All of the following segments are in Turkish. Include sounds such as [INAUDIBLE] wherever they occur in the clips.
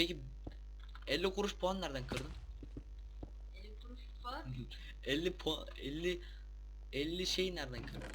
Peki 50 kuruş puan nereden kırdın? 50 kuruş var. 50 puan 50 50 şey nereden kırdın?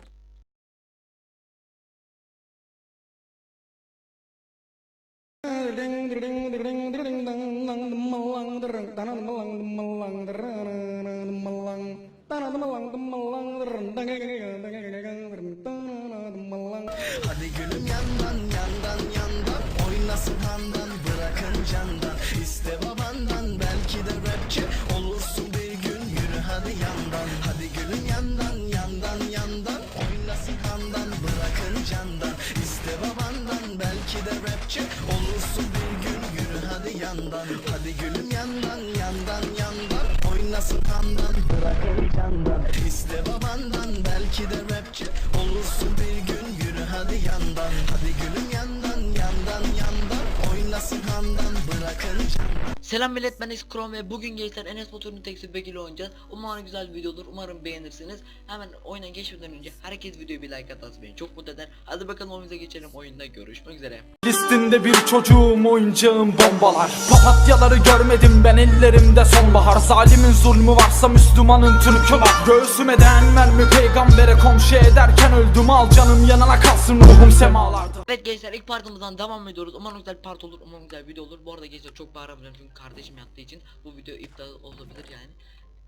Belki de rapçi Olursun bir gün yürü hadi yandan. Hadi gülüm yandan yandan yandan. Oynasın handan bırakın candan İste babandan. Belki de rapçi Olursun bir gün yürü hadi yandan. Hadi gülüm yandan yandan yandan. Oynasın handan bırakın candan Selam millet ben Eskrom ve bugün gençler Enes Batur'un teksi ile oynayacağız. Umarım güzel bir video olur. Umarım beğenirsiniz. Hemen oyuna geçmeden önce herkes videoya bir like atarsa beni çok mutlu eder. Hadi bakalım oyunumuza geçelim. Oyunda görüşmek üzere. Listinde bir çocuğum oyuncağım bombalar Papatyaları görmedim ben ellerimde sonbahar Zalimin zulmü varsa Müslümanın Türk'ü var Göğsüme değen mermi peygambere komşu ederken öldüm Al canım yanına kalsın ruhum semalarda Evet gençler ilk partımızdan devam ediyoruz. Umarım güzel part olur. Umarım güzel video olur. Bu arada gençler çok bağıramayacağım çünkü kardeşim yattığı için bu video iptal olabilir yani.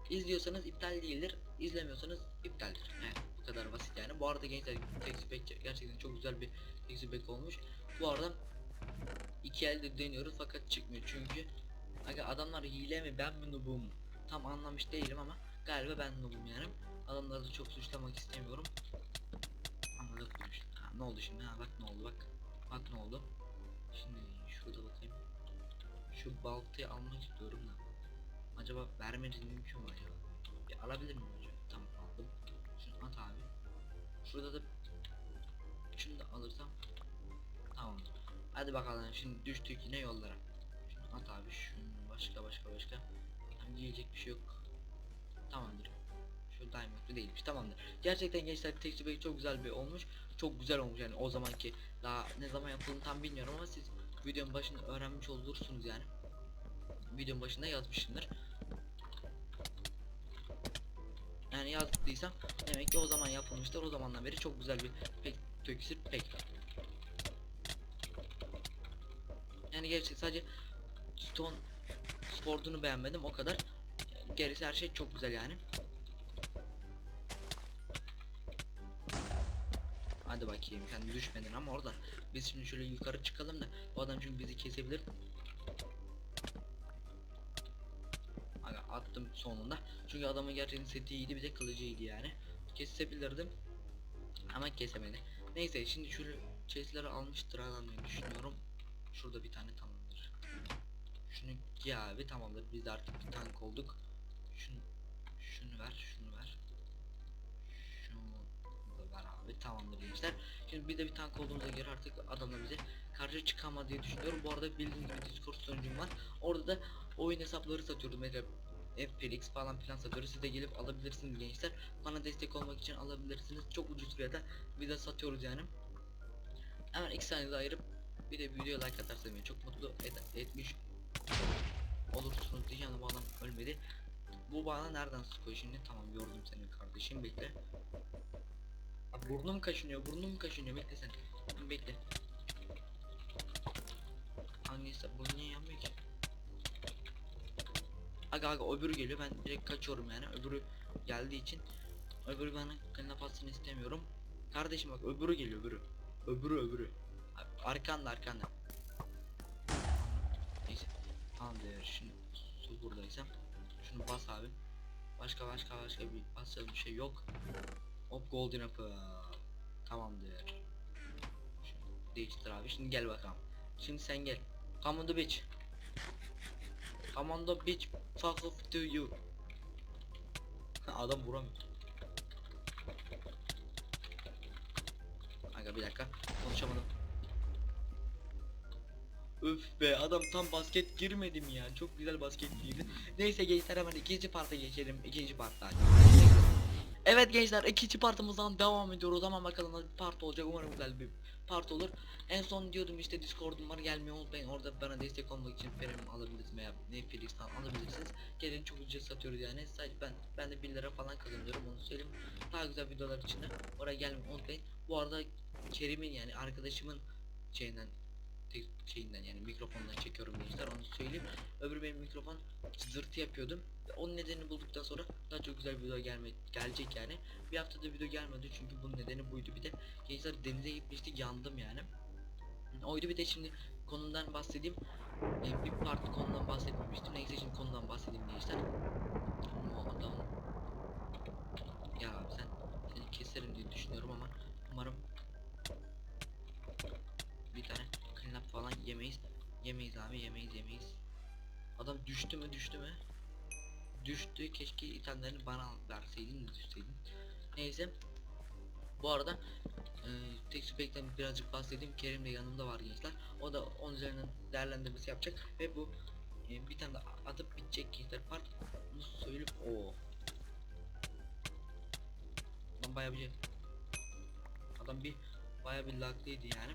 İzliyorsanız iptal değildir. izlemiyorsanız iptaldir. Evet bu kadar basit yani. Bu arada gençler teksi pack gerçekten çok güzel bir teksi pack olmuş. Bu arada iki elde deniyoruz fakat çıkmıyor çünkü Aga adamlar hile mi ben mi noobum tam anlamış değilim ama galiba ben noobum yani. Adamları da çok suçlamak istemiyorum. Anladık mı işte? Ha, ne oldu şimdi? Ha bak ne oldu bak. Bak ne oldu. Şimdi şurada bakayım. Şu baltayı almak istiyorum da. Acaba vermeniz mümkün mü acaba? Bir alabilir miyim acaba? Tamam aldım. Şunu at abi. Şurada da şunu da alırsam tamamdır. Hadi bakalım şimdi düştük yine yollara. Şunu at abi şunu başka başka başka. Tam diyecek bir şey yok. Tamamdır. Şu diamond'lı değilmiş tamamdır. Gerçekten gençler tekstür çok güzel bir olmuş. Çok güzel olmuş yani o zamanki daha ne zaman yapıldığını tam bilmiyorum ama siz videonun başında öğrenmiş olursunuz yani. Videonun başında yazmışımdır. Yani yazdıysam demek ki o zaman yapılmıştır. O zamandan beri çok güzel bir pek töksür pek. Yani gerçek sadece Stone Sword'unu beğenmedim o kadar. Gerisi her şey çok güzel yani. Hadi bakayım sen düşmedin ama orada. Biz şimdi şöyle yukarı çıkalım da o adam çünkü bizi kesebilir. Aga attım sonunda. Çünkü adamın gerçekten seti iyiydi bir de kılıcı iyiydi yani. Kesebilirdim. Ama kesemedi. Neyse şimdi şu chestleri almıştır adamı düşünüyorum. Şurada bir tane tamamdır. Şunu giy abi tamamdır. Biz de artık bir tank olduk. Şunu şunu ver, şunu ver. Şunu da ver abi tamamdır gençler. Şimdi bir de bir tank olduğumuza göre artık adamla bize karşı çıkama diye düşünüyorum. Bu arada bildiğiniz gibi Discord sunucum var. Orada da oyun hesapları satıyoruz. Mesela FPX falan filan satıyoruz. Siz de gelip alabilirsiniz gençler. Bana destek olmak için alabilirsiniz. Çok ucuz fiyata de satıyoruz yani. Hemen iki saniyede ayırıp bir de videoya like atarsanız beni çok mutlu et- etmiş olursunuz diyeceğim bu adam ölmedi. Bu bana nereden sıkıyor şimdi? Tamam gördüm seni kardeşim bekle. Abi burnum kaşınıyor, burnum kaşınıyor. Bekle sen. Bekle. Hangisi? Bu niye yanmıyor ki? Aga aga öbürü geliyor. Ben direkt kaçıyorum yani. Öbürü geldiği için öbürü bana kılına bassın istemiyorum. Kardeşim bak öbürü geliyor öbürü. Öbürü öbürü. Arkanda arkanda. Neyse. Tamamdır. Şimdi su buradaysa şunu bas abi. Başka başka başka bir basacağız bir şey yok. Hop golden apple. Tamamdır. Şunu değiştir abi. Şimdi gel bakalım. Şimdi sen gel. Come on the beach. Come on the beach. Fuck off to you. [LAUGHS] Adam vuramıyor. Aga bir dakika. Konuşamadım. Öf be adam tam basket girmedim ya. Çok güzel basket girdi. Neyse gençler hemen ikinci parta geçelim. İkinci partta. Evet gençler ikinci partımızdan devam ediyoruz ama bakalım nasıl bir part olacak umarım güzel bir part olur. En son diyordum işte Discord'um var gelmeyi unutmayın orada bana destek olmak için Ferim alabilirsiniz veya Netflix'ten alabilirsiniz. Gelin çok ucuz satıyoruz yani sadece ben ben de 1 lira falan kazanıyorum onu söyleyeyim. Daha güzel videolar için de oraya gelmeyi unutmayın. Bu arada Kerim'in yani arkadaşımın şeyinden şeyinden yani mikrofondan çekiyorum gençler onu söyleyeyim. Öbür benim mikrofon zırtı yapıyordum. Onun nedenini bulduktan sonra daha çok güzel video gelme gelecek yani. Bir haftada video gelmedi çünkü bunun nedeni buydu. Bir de gençler denize gitmiştik yandım yani. Oydu bir de şimdi konumdan bahsedeyim. Ee, bir part konudan bahsetmemiştim. Neyse şimdi konudan bahsedeyim gençler. Adam ya sen seni keserim diye düşünüyorum ama umarım bir tane clean up falan yemeyiz. Abi yemeyiz yemeyiz. Adam düştü mü düştü mü? Düştü keşke itemlerini bana verseydin de düşseydin. Neyse. Bu arada e, tek spekten birazcık bahsedeyim. Kerim de yanımda var gençler. O da onun üzerinden değerlendirmesi yapacak ve bu e, bir tane de atıp bitecek gençler part. Bunu söyleyip o. Adam bayağı bir adam bir bayağı bir laglıydı yani.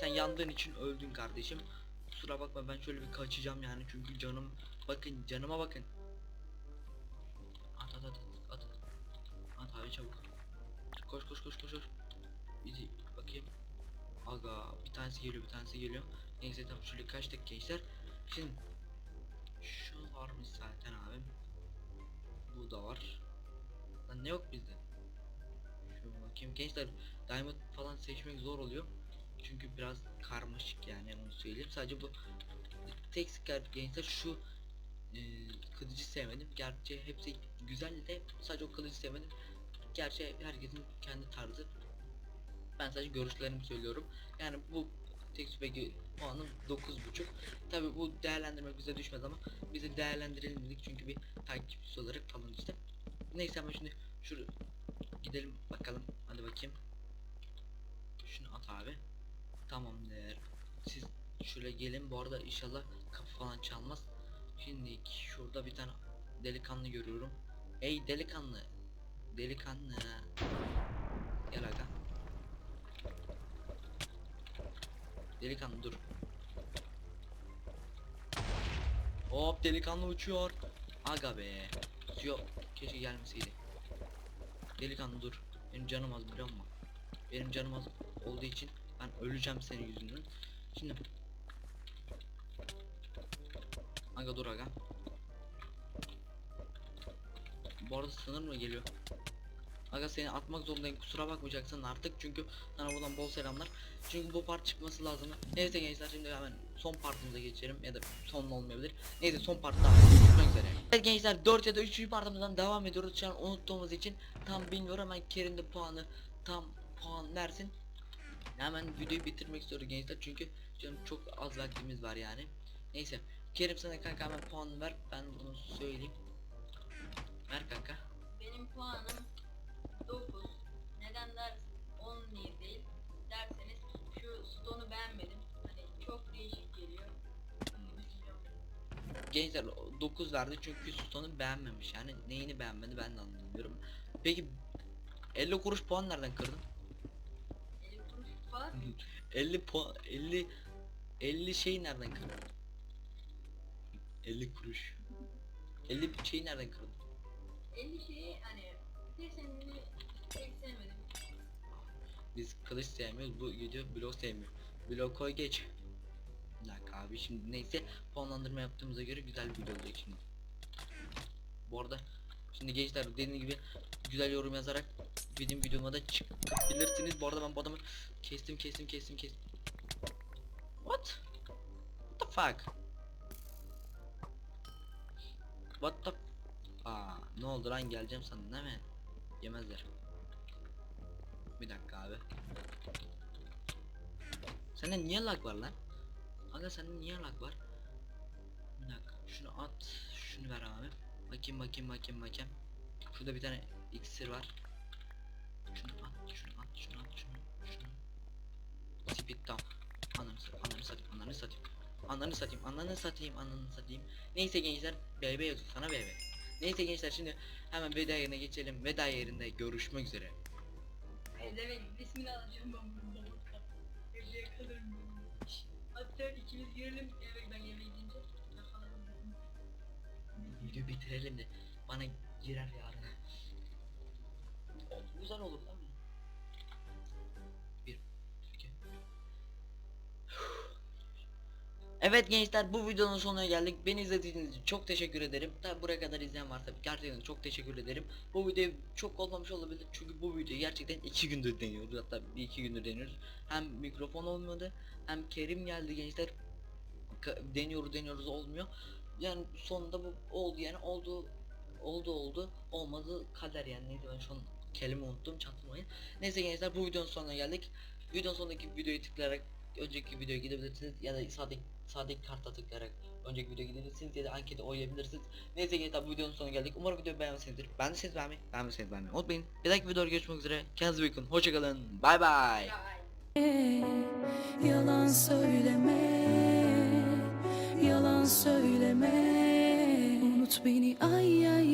Sen yandığın için öldün kardeşim. Kusura bakma ben şöyle bir kaçacağım yani çünkü canım bakın canıma bakın. At at at at. At, abi çabuk. Koş koş koş koş koş. Bir bakayım. Aga bir tanesi geliyor bir tanesi geliyor. Neyse tamam şöyle kaçtık gençler. Şimdi şu varmış zaten abim. Bu da var. Lan ne yok bizde? Şu bakayım gençler diamond falan seçmek zor oluyor. Çünkü biraz karmaşık yani onu söyleyeyim. Sadece bu tek sıkar gençler şu e, kılıcı sevmedim. Gerçi hepsi güzel de sadece o kılıcı sevmedim. Gerçi herkesin kendi tarzı. Ben sadece görüşlerimi söylüyorum. Yani bu tek süpeki puanım 9.5. Tabi bu değerlendirme bize düşmez ama bizi değerlendirelim dedik çünkü bir takipçisi olarak falan işte. Neyse ama şimdi şuraya gidelim bakalım. Hadi bakayım. Şunu at abi. Tamamdır. Siz şöyle gelin. Bu arada inşallah kapı falan çalmaz. Şimdi şurada bir tane delikanlı görüyorum. Ey delikanlı. Delikanlı. Gel aga. Delikanlı dur. Hop delikanlı uçuyor. Aga be. Suya keşke gelmeseydi. Delikanlı dur. Benim canım az biliyor musun? Benim canım az olduğu için ben öleceğim senin yüzünden. Şimdi Aga dur aga. Bu arada sınır mı geliyor? Aga seni atmak zorundayım kusura bakmayacaksın artık çünkü sana buradan bol selamlar. Çünkü bu part çıkması lazım. Neyse gençler şimdi hemen son partımıza geçelim ya da son olmayabilir. Neyse son partta görüşmek üzere. Evet gençler 4 ya da 3. partımızdan devam ediyoruz. Şu an unuttuğumuz için tam bilmiyorum hemen Kerim de puanı tam puan versin. Hemen videoyu bitirmek istiyorum gençler çünkü canım çok az vaktimiz var yani. Neyse Kerim sana kanka hemen puan ver ben bunu söyleyeyim. Ver kanka. Benim puanım 9. Neden dersiniz 10 niye değil derseniz şu stonu beğenmedim. Hani çok değişik geliyor. Gençler 9 verdi çünkü Sultan'ı beğenmemiş yani neyini beğenmedi ben de anlamıyorum. Peki 50 kuruş puan nereden kırdın? 50 kuruş var. 50 puan 50 50 şey nereden kırdın? 50 kuruş. 50 şeyi nereden kırdın? 50 şeyi hani desenini pek sevmedim. Biz kılıç sevmiyoruz bu video blok sevmiyor. Blok koy geç. Bir dakika abi şimdi neyse puanlandırma yaptığımıza göre güzel bir video olacak şimdi. Bu arada şimdi gençler dediğim gibi güzel yorum yazarak benim videoma da çıkabilirsiniz. Bu arada ben bu adamı kestim kestim kestim kestim. What? What the fuck? What the Aa, ne oldu lan geleceğim sandın değil mi? Yemezler. Bir dakika abi. Sende niye lag var lan? Aga sende niye lag var? Bir dakika şunu at şunu ver abi. Bakayım bakayım bakayım bakayım. Şurada bir tane iksir var. Şunu at şunu at şunu at şunu şunu. Spit down. Ananı satayım ananı satayım ananı satayım. ananı satayım ananı satayım ananı satayım. Neyse gençler BB yazıyor sana BB. Neyse gençler şimdi hemen veda yerine geçelim. Veda yerinde görüşmek üzere. Demek ismini alacağım ben babakta. Evliye kalırım Hatta ikimiz girelim eve ben yemeğe gidince. Yakalarım ben. Videoyu bitirelim de bana girer yarın. Güzel olur değil mi? Bir, iki. Evet gençler bu videonun sonuna geldik. Beni izlediğiniz için çok teşekkür ederim. Tabi buraya kadar izleyen varsa gerçekten çok teşekkür ederim. Bu video çok olmamış olabilir çünkü bu videoyu gerçekten iki gündür deniyoruz hatta bir iki gündür deniyoruz. Hem mikrofon olmadı hem Kerim geldi gençler. Deniyoruz deniyoruz olmuyor. Yani sonunda bu oldu yani oldu oldu oldu olmadı kader yani neydi ben şu an kelime unuttum çatırmayın. Neyse gençler bu videonun sonuna geldik. Videonun sonundaki videoyu tıklayarak önceki videoya gidebilirsiniz ya da sağdaki sağdaki karta tıklayarak önceki videoya gidebilirsiniz ya da ankete oylayabilirsiniz. Neyse gençler bu videonun sonuna geldik. Umarım videoyu beğenmişsinizdir. Ben de siz beğenmeyi, beğenmişsiniz beğenmeyi unutmayın. Bir dahaki videoda görüşmek üzere. Kendinize iyi bakın. Hoşçakalın. Bay bay. Yalan söyleme Yalan söyleme Unut beni ay ay